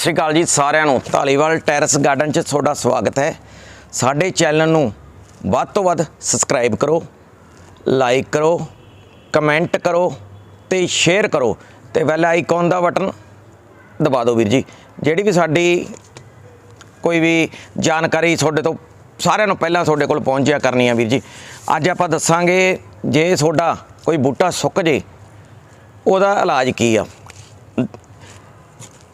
ਸਤਿ ਸ਼੍ਰੀ ਅਕਾਲ ਜੀ ਸਾਰਿਆਂ ਨੂੰ। ਢਾਲੀਵਾਲ ਟੈਰਸ ਗਾਰਡਨ 'ਚ ਤੁਹਾਡਾ ਸਵਾਗਤ ਹੈ। ਸਾਡੇ ਚੈਨਲ ਨੂੰ ਵੱਧ ਤੋਂ ਵੱਧ ਸਬਸਕ੍ਰਾਈਬ ਕਰੋ, ਲਾਈਕ ਕਰੋ, ਕਮੈਂਟ ਕਰੋ ਤੇ ਸ਼ੇਅਰ ਕਰੋ ਤੇ ਬੈਲ ਆਈਕਨ ਦਾ ਬਟਨ ਦਬਾ ਦਿਓ ਵੀਰ ਜੀ। ਜਿਹੜੀ ਵੀ ਸਾਡੀ ਕੋਈ ਵੀ ਜਾਣਕਾਰੀ ਤੁਹਾਡੇ ਤੋਂ ਸਾਰਿਆਂ ਨੂੰ ਪਹਿਲਾਂ ਤੁਹਾਡੇ ਕੋਲ ਪਹੁੰਚਿਆ ਕਰਨੀ ਆ ਵੀਰ ਜੀ। ਅੱਜ ਆਪਾਂ ਦੱਸਾਂਗੇ ਜੇ ਤੁਹਾਡਾ ਕੋਈ ਬੂਟਾ ਸੁੱਕ ਜੇ, ਉਹਦਾ ਇਲਾਜ ਕੀ ਆ?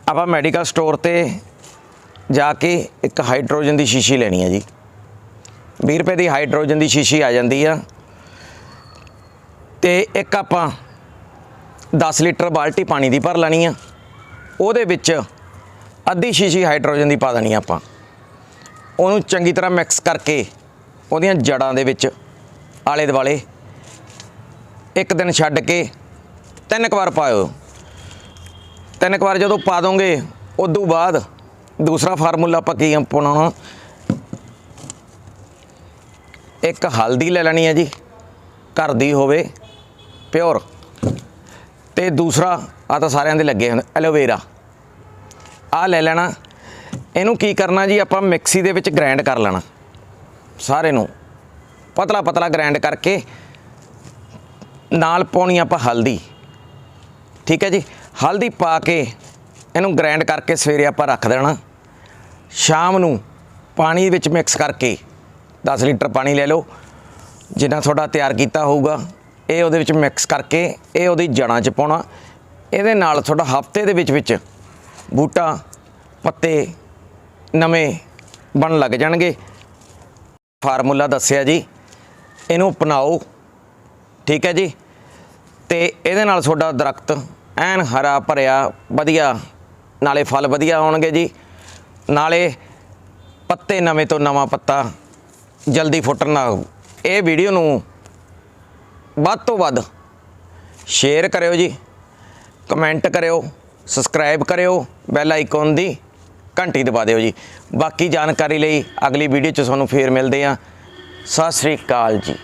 ਆਪਾਂ ਮੈਡੀਕਲ ਸਟੋਰ ਤੇ ਜਾ ਕੇ ਇੱਕ ਹਾਈਡਰੋਜਨ ਦੀ ਸ਼ੀਸ਼ੀ ਲੈਣੀ ਹੈ ਜੀ। 20 ਰੁਪਏ ਦੀ ਹਾਈਡਰੋਜਨ ਦੀ ਸ਼ੀਸ਼ੀ ਆ ਜਾਂਦੀ ਆ। ਤੇ ਇੱਕ ਆਪਾਂ 10 ਲੀਟਰ ਬਾਲਟੀ ਪਾਣੀ ਦੀ ਭਰ ਲੈਣੀ ਆ। ਉਹਦੇ ਵਿੱਚ ਅੱਧੀ ਸ਼ੀਸ਼ੀ ਹਾਈਡਰੋਜਨ ਦੀ ਪਾ ਦੇਣੀ ਆਪਾਂ। ਉਹਨੂੰ ਚੰਗੀ ਤਰ੍ਹਾਂ ਮਿਕਸ ਕਰਕੇ ਉਹਦੀਆਂ ਜੜਾਂ ਦੇ ਵਿੱਚ ਆਲੇ ਦੁਆਲੇ ਇੱਕ ਦਿਨ ਛੱਡ ਕੇ ਤਿੰਨ ਕੁ ਵਾਰ ਪਾਇਓ। ਤਿੰਨ ਕੁ ਵਾਰ ਜਦੋਂ ਪਾ ਦੋਗੇ, ਉਦੋਂ ਬਾਅਦ ਦੂਸਰਾ ਫਾਰਮੂਲਾ ਆਪਾਂ ਕੀ ਅਪਣਾਉਣਾ? ਇੱਕ ਹਲਦੀ ਲੈ ਲੈਣੀ ਹੈ ਜੀ, ਘਰ ਦੀ ਹੋਵੇ, ਪਿਓਰ। ਤੇ ਦੂਸਰਾ ਆ ਤਾਂ ਸਾਰਿਆਂ ਦੇ ਲੱਗੇ ਹੁੰਦੇ ਐਲੋਵੇਰਾ। ਆ ਲੈ ਲੈਣਾ। ਇਹਨੂੰ ਕੀ ਕਰਨਾ ਜੀ, ਆਪਾਂ ਮਿਕਸੀ ਦੇ ਵਿੱਚ ਗ੍ਰਾਈਂਡ ਕਰ ਲੈਣਾ। ਸਾਰੇ ਨੂੰ। ਪਤਲਾ ਪਤਲਾ ਗ੍ਰਾਈਂਡ ਕਰਕੇ ਨਾਲ ਪਾਉਣੀ ਆਪਾਂ ਹਲਦੀ। ਠੀਕ ਹੈ ਜੀ? ਹਲਦੀ ਪਾ ਕੇ ਇਹਨੂੰ ਗ੍ਰਾਈਂਡ ਕਰਕੇ ਸਵੇਰੇ ਆਪਾਂ ਰੱਖ ਦੇਣਾ। ਸ਼ਾਮ ਨੂੰ ਪਾਣੀ ਵਿੱਚ ਮਿਕਸ ਕਰਕੇ 10 ਲੀਟਰ ਪਾਣੀ ਲੈ ਲਓ। ਜਿੰਨਾ ਤੁਹਾਡਾ ਤਿਆਰ ਕੀਤਾ ਹੋਊਗਾ, ਇਹ ਉਹਦੇ ਵਿੱਚ ਮਿਕਸ ਕਰਕੇ ਇਹ ਉਹਦੀ ਜੜਾਂ 'ਚ ਪਾਉਣਾ। ਇਹਦੇ ਨਾਲ ਤੁਹਾਡਾ ਹਫ਼ਤੇ ਦੇ ਵਿੱਚ ਵਿੱਚ ਬੂਟਾ, ਪੱਤੇ ਨਵੇਂ ਬਣਨ ਲੱਗ ਜਾਣਗੇ। ਫਾਰਮੂਲਾ ਦੱਸਿਆ ਜੀ। ਇਹਨੂੰ ਅਪਣਾਓ। ਠੀਕ ਹੈ ਜੀ? ਤੇ ਇਹਦੇ ਨਾਲ ਤੁਹਾਡਾ ਦਰਖਤ ਐਨ ਹਰਾ ਭਰਿਆ, ਵਧੀਆ। ਨਾਲੇ ਫਲ ਵਧੀਆ ਆਉਣਗੇ ਜੀ। ਨਾਲੇ ਪੱਤੇ ਨਵੇਂ ਤੋਂ ਨਵਾਂ ਪੱਤਾ ਜਲਦੀ ਫੁੱਟਣ ਨਾ ਇਹ ਵੀਡੀਓ ਨੂੰ ਵੱਧ ਤੋਂ ਵੱਧ ਸ਼ੇਅਰ ਕਰਿਓ ਜੀ। ਕਮੈਂਟ ਕਰਿਓ ਸਬਸਕ੍ਰਾਈਬ ਕਰਿਓ ਬੈਲ ਆਈਕਨ ਦੀ ਘੰਟੀ ਦਬਾ ਦਿਓ ਜੀ। ਬਾਕੀ ਜਾਣਕਾਰੀ ਲਈ ਅਗਲੀ ਵੀਡੀਓ 'ਚ ਤੁਹਾਨੂੰ ਫੇਰ ਮਿਲਦੇ ਆ ਸਤਿ ਸ੍ਰੀ ਅਕਾਲ ਜੀ।